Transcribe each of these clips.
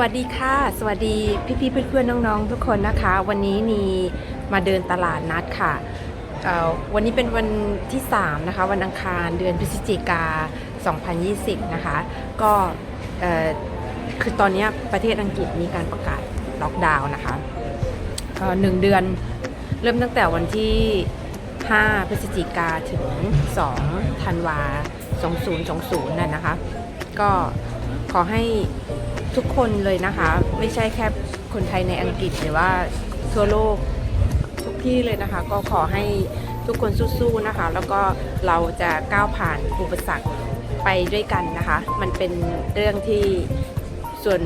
วัสดีค่ะ สวัสดีพี่ๆเพื่อนๆน้องๆ ทุกคนนะคะ วันนี้นีมาเดินตลาดนัดค่ะวันนี้เป็นวันที่ 3 นะคะ วันอังคารเดือนพฤศจิกา 2020 นะคะ ก็คือตอนนี้ประเทศอังกฤษมีการประกาศล็อกดาวน์นะคะหนึ่งเดือนเริ่มตั้งแต่วันที่ 5 พฤศจิกาถึง 2 ธันวา 2020น่ะนะคะ ก็ขอให้ ทุกคนเลยนะคะ ไม่ใช่แค่คนไทยในอังกฤษหรือว่าทั่วโลกทุกที่เลยนะคะ ก็ขอให้ทุกคนสู้ๆนะคะ แล้วก็เราจะก้าวผ่านอุปสรรคไปด้วยกันนะคะ มันเป็นเรื่องที่ส่วน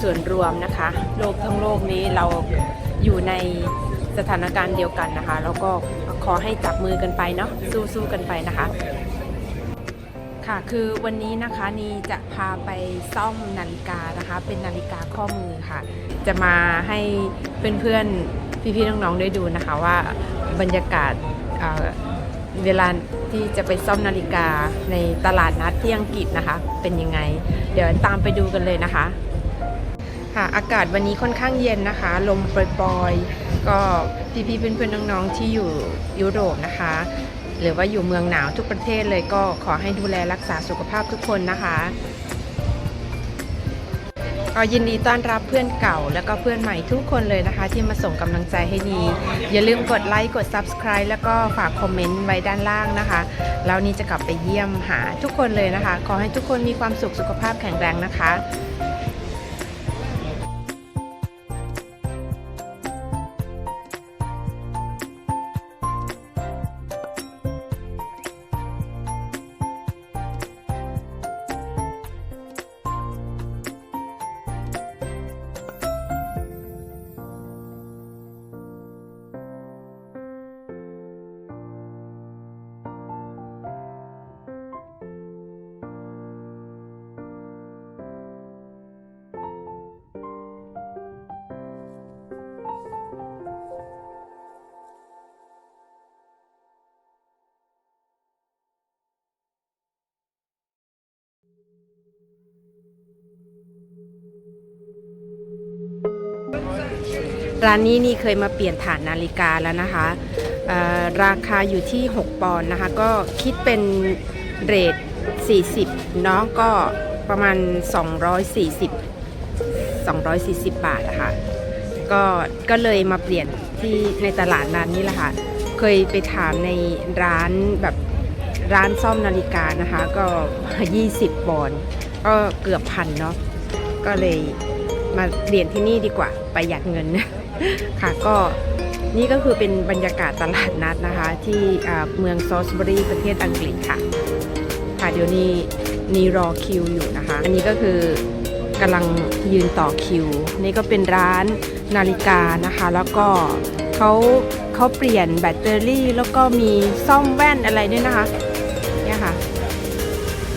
ส่วนรวมนะคะ โลกทั้งโลกนี้เราอยู่ในสถานการณ์เดียวกันนะคะ แล้วก็ขอให้จับมือกันไปเนาะสู้ๆกันไปนะคะ ค่ะ คือวันนี้นะคะนีจะพาไปซ่อมนาฬิกานะคะ เป็นนาฬิกาข้อมือค่ะ จะมาให้เพื่อนๆ พี่ๆ น้องๆ ได้ดูนะคะว่าบรรยากาศเเวลาที่จะไปซ่อมนาฬิกาในตลาดนัดที่อังกฤษนะคะ เป็นยังไง เดี๋ยวตามไปดูกันเลยนะคะค่ะอากาศวันนี้ค่อนข้างเย็นนะคะ ลมปล่อยๆ ก็พี่ๆ เพื่อนๆ น้องๆ ที่อยู่ยุโรปนะคะ หรือว่าอยู่เมืองหนาวทุกประเทศเลยก็ขอให้ดูแลรักษาสุขภาพทุกคนนะคะก็ยินดีต้อนรับเพื่อนเก่าแล้วก็เพื่อนใหม่ทุกคนเลยนะคะ ที่มาส่งกำลังใจให้นีอย่าลืมกดไลค์กด Subscribe แล้วก็ฝากคอมเมนต์ไว้ด้านล่างนะคะ แล้วนี้จะกลับไปเยี่ยมหาทุกคนเลยนะคะ ขอให้ทุกคนมีความสุขสุขภาพแข็งแรงนะคะ ร้านนี้นี่เคยมาเปลี่ยนฐานนาฬิกาแล้วนะคะราคาอยู่ที่ 6 ปอนด์นะคะ ก็คิดเป็นเรท40เนาะก็ประมาณ 240 240 บาทนะคะก็ก็เลยมาเปลี่ยนที่ในตลาดนั้นนี่แหละค่ะ เคยไปถามในร้านแบบร้านซ่อมนาฬิกานะคะ ก็ 20 ปอนด์ก็เกือบพันเนาะก็เลยมาเปลี่ยนที่นี่ดีกว่าประหยัดเงิน ค่ะก็นี่ก็คือเป็นบรรยากาศตลาดนัดนะคะ ที่เมืองซอสบรีประเทศอังกฤษค่ะ ค่ะเดี๋ยวนี้นี่รอคิวอยู่นะคะ อันนี้ก็คือกำลังยืนต่อคิว นี่ก็เป็นร้านนาฬิกานะคะ แล้วก็เขาเขาเปลี่ยนแบตเตอรี่ แล้วก็มีซ่อมแว่นอะไรด้วยนะคะเนี่ยค่ะ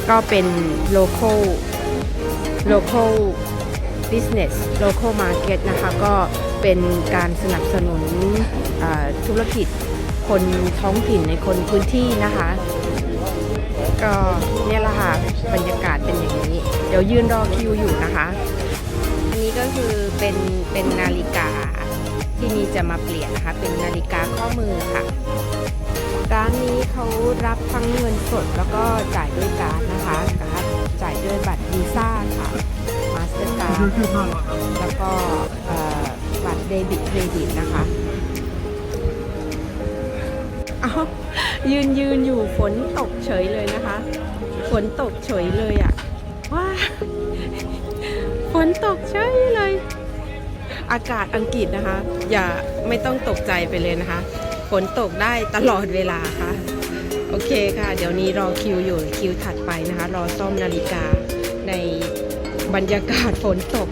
ก็เป็น local local business local market นะคะ ก็ เป็นการสนับสนุนธุรกิจคนท้องถิ่นในคนพื้นที่นะคะ ก็เนี่ยแหละค่ะบรรยากาศเป็นอย่างนี้ เดี๋ยวยืนรอคิวอยู่นะคะ อันนี้ก็คือเป็นเป็นนาฬิกาที่นี่จะมาเปลี่ยนนะคะ เป็นนาฬิกาข้อมือค่ะ ร้านนี้เขารับทั้งเงินสดแล้วก็จ่ายด้วยการ์ดนะคะการ์ดจ่ายด้วยบัตรวีซ่าค่ะมาสเตอร์การ์ดแล้วก็ บัตรเดบิตเครดิตนะคะเอายืนยืนอยู่ฝนตกเฉยเลยนะคะ ฝนตกเฉยเลยอะ่ะว้าฝนตกเฉยเลย อากาศอังกฤษนะคะ อย่าไม่ต้องตกใจไปเลยนะคะ ฝนตกได้ตลอดเวลาค่ะ โอเคค่ะ เดี๋ยวนี้รอคิวอยู่คิวถัดไปนะคะ รอซ่อมนาฬิกาในบรรยากาศฝนตก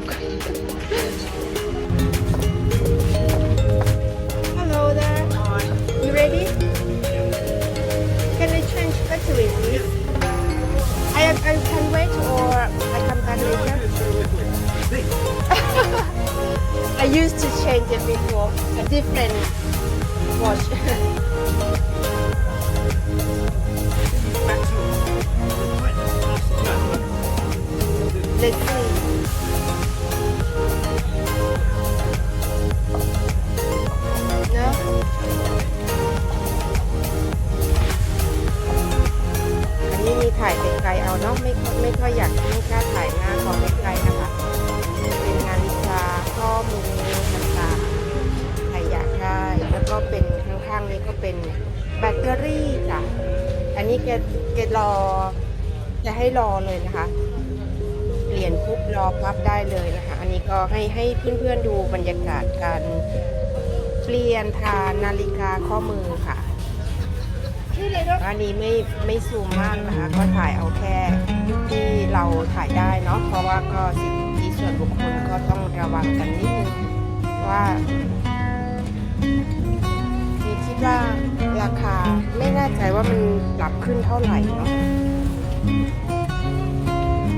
different watch เล็กขึ้นไกลเอาเนาะไม่ไม่ค่อยอยากไม่ แบตเตอรี่จ้ะอันนี้แกแกรอจะให้รอเลยนะคะเปลี่ยนปุ๊บรอพับได้เลยนะคะ อันนี้ก็ให้ให้เพื่อนๆดูบรรยากาศการเปลี่ยนทานนาฬิกาข้อมือค่ะอันนี้ไม่ไม่ซูมมากนะคะ ก็ถ่ายเอาแค่ที่เราถ่ายได้เนาะเพราะว่าก็สิทธิส่วนบุคคลก็ต้องระวังกันนิดนึงว่านี่ คิดว่าราคาไม่แน่ใจว่ามันปรับขึ้นเท่าไหร่เนาะ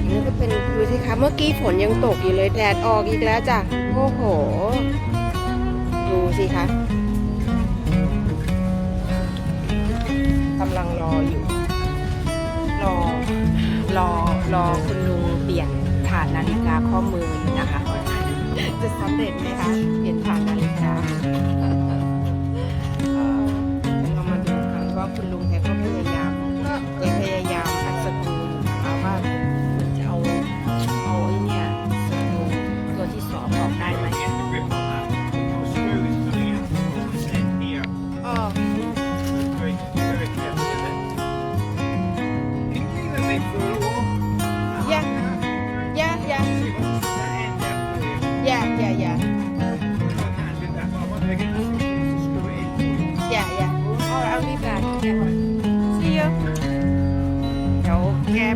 นี่ก็เป็นดูสิคะเมื่อกี้ฝนยังตกอยู่เลยแดดออกอีกแล้วจ้ะโอ้โห ดูสิคะกำลังรออยู่ รอ รอ รอคุณลุงเปลี่ยนฐานนาฬิกาข้อมืออยู่นะคะ จะสำเร็จไหมคะ เปลี่ยนฐาน คุณลุง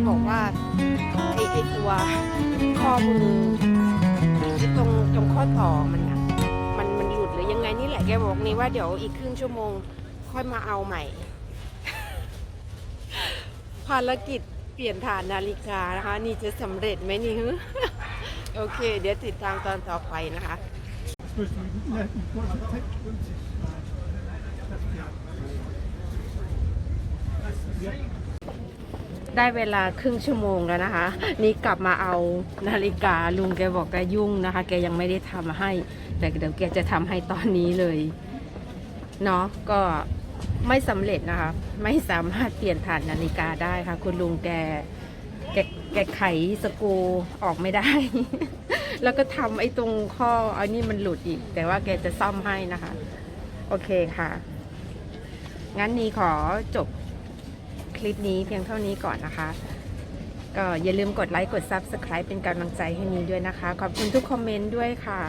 บอกว่าไอ้ไอ้ตัวข้อมือตรงตรงข้อต่อมันอะมันมันหลุดหรือยังไงนี่แหละแกบอกนี่ว่าเดี๋ยวอีกครึ่งชั่วโมง ค่อยมาเอาใหม่ ภารกิจเปลี่ยนฐานนาฬิกานะคะ นี่จะสำเร็จไหมนี่ฮึโอเค เดี๋ยวติดตามตอนต่อไปนะคะ ได้เวลาครึ่งชั่วโมงแล้วนะคะ นี่กลับมาเอานาฬิกาลุงแกบอกแกยุ่งนะคะ แกยังไม่ได้ทำให้ แต่เดี๋ยวแกจะทำให้ตอนนี้เลยเนาะก็ไม่สำเร็จนะคะ ไม่สามารถเปลี่ยนฐานนาฬิกาได้ค่ะ คุณลุงแกแกแกไขสกูออกไม่ได้ แล้วก็ทำไอ้ตรงข้ออันนี้มันหลุดอีก แต่ว่าแกจะซ่อมให้นะคะ โอเคค่ะ งั้นนี้ขอจบ คลิปนี้เพียงเท่านี้ก่อนนะคะ ก็อย่าลืมกดไลค์กด Subscribe เป็นกำลังใจให้นี้ด้วยนะคะ ขอบคุณทุกคอมเมนต์ด้วยค่ะ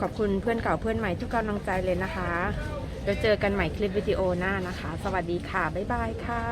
ขอบคุณเพื่อนเก่าเพื่อนใหม่ทุกกำลังใจเลยนะคะแล้วเจอกันใหม่คลิปวิดีโอหน้านะคะ สวัสดีค่ะ บ๊ายบายค่ะ